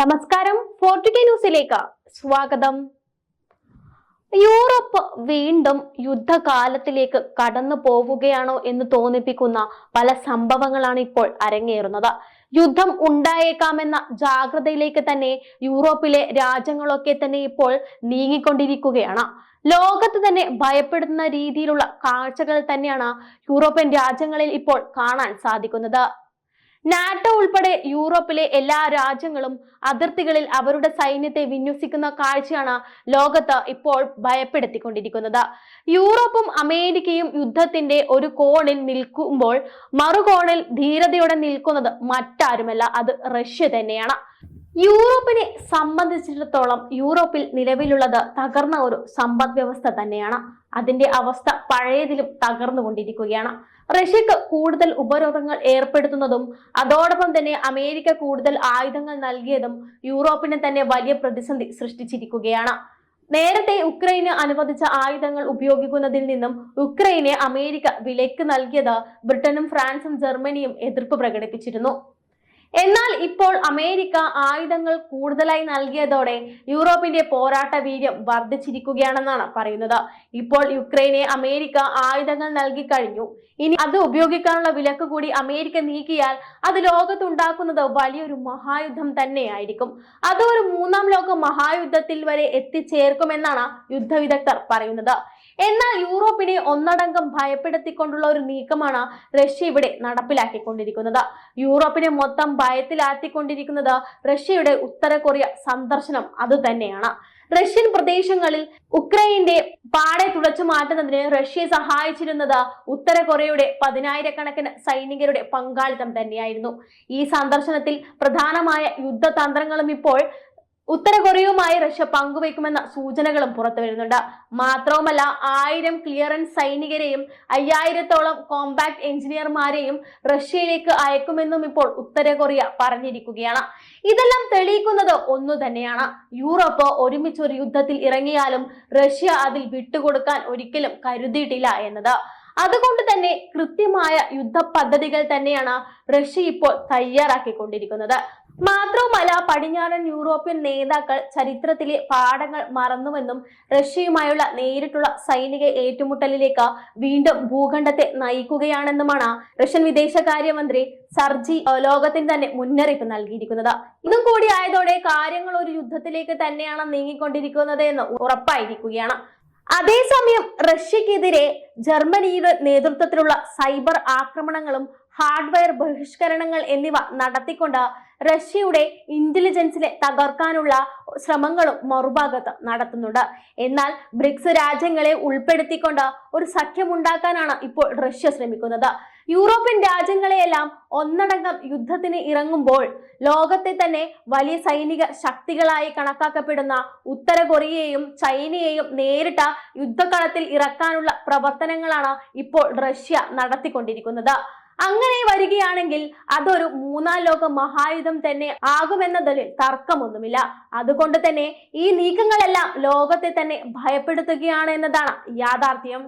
നമസ്കാരം. ഫോർട്ടി ന്യൂസിലേക്ക് സ്വാഗതം. യൂറോപ്പ് വീണ്ടും യുദ്ധകാലത്തിലേക്ക് കടന്നു പോവുകയാണോ എന്ന് തോന്നിപ്പിക്കുന്ന പല സംഭവങ്ങളാണ് ഇപ്പോൾ അരങ്ങേറുന്നത്. യുദ്ധം ഉണ്ടായേക്കാമെന്ന ജാഗ്രതയിലേക്ക് തന്നെ യൂറോപ്പിലെ രാജ്യങ്ങളൊക്കെ തന്നെ ഇപ്പോൾ നീങ്ങിക്കൊണ്ടിരിക്കുകയാണ്. ലോകത്ത് തന്നെ ഭയപ്പെടുന്ന രീതിയിലുള്ള കാഴ്ചകൾ തന്നെയാണ് യൂറോപ്യൻ രാജ്യങ്ങളിൽ ഇപ്പോൾ കാണാൻ സാധിക്കുന്നത്. നാറ്റോ ഉൾപ്പെടെ യൂറോപ്പിലെ എല്ലാ രാജ്യങ്ങളും അതിർത്തികളിൽ അവരുടെ സൈന്യത്തെ വിന്യസിക്കുന്ന കാഴ്ചയാണ് ലോകത്ത് ഇപ്പോൾ ഭയപ്പെടുത്തിക്കൊണ്ടിരിക്കുന്നത്. യൂറോപ്പും അമേരിക്കയും യുദ്ധത്തിന്റെ ഒരു കോണിൽ നിൽക്കുമ്പോൾ മറുകോണിൽ ധീരതയോടെ നിൽക്കുന്നത് മറ്റാരുമല്ല അത് റഷ്യ തന്നെയാണ്. യൂറോപ്പിനെ സംബന്ധിച്ചിടത്തോളം യൂറോപ്പിൽ നിലവിലുള്ളത് തകർന്ന ഒരു സമ്പദ് വ്യവസ്ഥ തന്നെയാണ്. അതിന്റെ അവസ്ഥ പഴയതിലും തകർന്നുകൊണ്ടിരിക്കുകയാണ്. റഷ്യക്ക് കൂടുതൽ ഉപരോധങ്ങൾ ഏർപ്പെടുത്തുന്നതും അതോടൊപ്പം തന്നെ അമേരിക്ക കൂടുതൽ ആയുധങ്ങൾ നൽകിയതും യൂറോപ്പിന് തന്നെ വലിയ പ്രതിസന്ധി സൃഷ്ടിച്ചിരിക്കുകയാണ്. നേരത്തെ ഉക്രൈന് അനുവദിച്ച ആയുധങ്ങൾ ഉപയോഗിക്കുന്നതിൽ നിന്നും ഉക്രൈനെ അമേരിക്ക വിലക്ക് നൽകിയത് ബ്രിട്ടനും ഫ്രാൻസും ജർമ്മനിയും എതിർപ്പ് പ്രകടിപ്പിച്ചിരുന്നു. എന്നാൽ ഇപ്പോൾ അമേരിക്ക ആയുധങ്ങൾ കൂടുതലായി നൽകിയതോടെ യൂറോപ്പിന്റെ പോരാട്ട വീര്യം വർദ്ധിച്ചിരിക്കുകയാണെന്നാണ് പറയുന്നത്. ഇപ്പോൾ യുക്രൈനെ അമേരിക്ക ആയുധങ്ങൾ നൽകി കഴിഞ്ഞു. ഇനി അത് ഉപയോഗിക്കാനുള്ള വിലക്ക് കൂടി അമേരിക്ക നീക്കിയാൽ അത് ലോകത്തുണ്ടാക്കുന്നത് വലിയൊരു മഹായുദ്ധം തന്നെയായിരിക്കും. അത് ഒരു മൂന്നാം ലോക മഹായുദ്ധത്തിൽ വരെ എത്തിച്ചേർക്കുമെന്നാണ് യുദ്ധവിദഗ്ധർ പറയുന്നത്. എന്നാൽ യൂറോപ്പിനെ ഒന്നടങ്കം ഭയപ്പെടുത്തിക്കൊണ്ടുള്ള ഒരു നീക്കമാണ് റഷ്യ ഇവിടെ നടപ്പിലാക്കിക്കൊണ്ടിരിക്കുന്നത്. യൂറോപ്പിനെ മൊത്തം ഭയത്തിലാത്തിക്കൊണ്ടിരിക്കുന്നത് റഷ്യയുടെ ഉത്തര കൊറിയ സന്ദർശനം അതുതന്നെയാണ് റഷ്യൻ പ്രദേശങ്ങളിൽ ഉക്രൈന്റെ പാടെ തുടച്ചു മാറ്റുന്നതിന് റഷ്യയെ സഹായിച്ചിരുന്നത് ഉത്തര കൊറിയയുടെ പതിനായിരക്കണക്കിന് സൈനികരുടെ പങ്കാളിത്തം തന്നെയായിരുന്നു. ഈ സന്ദർശനത്തിൽ പ്രധാനമായ യുദ്ധതന്ത്രങ്ങളും ഇപ്പോൾ ഉത്തര കൊറിയയുമായി റഷ്യ പങ്കുവയ്ക്കുമെന്ന സൂചനകളും പുറത്തു വരുന്നുണ്ട്. മാത്രവുമല്ല ആയിരം ക്ലിയറൻസ് സൈനികരെയും അയ്യായിരത്തോളം കോമ്പാക്ട് എഞ്ചിനീയർമാരെയും റഷ്യയിലേക്ക് അയക്കുമെന്നും ഇപ്പോൾ ഉത്തര കൊറിയ പറഞ്ഞിരിക്കുകയാണ്. ഇതെല്ലാം തെളിയിക്കുന്നത് ഒന്നു തന്നെയാണ്. യൂറോപ്പ് ഒരുമിച്ച് ഒരു യുദ്ധത്തിൽ ഇറങ്ങിയാലും റഷ്യ അതിൽ വിട്ടുകൊടുക്കാൻ ഒരിക്കലും കരുതിയിട്ടില്ല എന്നത്. അതുകൊണ്ട് തന്നെ കൃത്യമായ യുദ്ധ പദ്ധതികൾ തന്നെയാണ് റഷ്യ ഇപ്പോൾ തയ്യാറാക്കിക്കൊണ്ടിരിക്കുന്നത്. മാത്രവുമല്ല പടിഞ്ഞാറൻ യൂറോപ്യൻ നേതാക്കൾ ചരിത്രത്തിലെ പാഠങ്ങൾ മറന്നുവെന്നും റഷ്യയുമായുള്ള നേരിട്ടുള്ള സൈനിക ഏറ്റുമുട്ടലിലേക്ക് വീണ്ടും ഭൂഖണ്ഡത്തെ നയിക്കുകയാണെന്നുമാണ് റഷ്യൻ വിദേശകാര്യമന്ത്രി സർജി ലോകത്തിന് തന്നെ മുന്നറിയിപ്പ് നൽകിയിരിക്കുന്നത്. ഇതും കൂടി ആയതോടെ കാര്യങ്ങൾ ഒരു യുദ്ധത്തിലേക്ക് തന്നെയാണ് നീങ്ങിക്കൊണ്ടിരിക്കുന്നത് എന്ന് ഉറപ്പായിരിക്കുകയാണ്. അതേസമയം റഷ്യക്കെതിരെ ജർമ്മനിയുടെ നേതൃത്വത്തിലുള്ള സൈബർ ആക്രമണങ്ങളും ഹാർഡ്വെയർ ബഹിഷ്കരണങ്ങൾ എന്നിവ നടത്തിക്കൊണ്ട് റഷ്യയുടെ ഇന്റലിജൻസിനെ തകർക്കാനുള്ള ശ്രമങ്ങളും മറുഭാഗത്ത് നടത്തുന്നുണ്ട്. എന്നാൽ ബ്രിക്സ് രാജ്യങ്ങളെ ഉൾപ്പെടുത്തിക്കൊണ്ട് ഒരു സഖ്യമുണ്ടാക്കാനാണ് ഇപ്പോൾ റഷ്യ ശ്രമിക്കുന്നത്. യൂറോപ്യൻ രാജ്യങ്ങളെയെല്ലാം ഒന്നടങ്കം യുദ്ധത്തിന് ഇറങ്ങുമ്പോൾ ലോകത്തെ തന്നെ വലിയ സൈനിക ശക്തികളായി കണക്കാക്കപ്പെടുന്ന ഉത്തര കൊറിയയെയും ചൈനയെയും നേരിട്ട യുദ്ധക്കളത്തിൽ ഇറക്കാനുള്ള പ്രവർത്തനങ്ങളാണ് ഇപ്പോൾ റഷ്യ നടത്തിക്കൊണ്ടിരിക്കുന്നത്. അങ്ങനെ വരികയാണെങ്കിൽ അതൊരു മൂന്നാം ലോക മഹായുധം തന്നെ ആകുമെന്നതിൽ തർക്കമൊന്നുമില്ല. അതുകൊണ്ട് തന്നെ ഈ നീക്കങ്ങളെല്ലാം ലോകത്തെ തന്നെ ഭയപ്പെടുത്തുകയാണ് എന്നതാണ് യാഥാർത്ഥ്യം.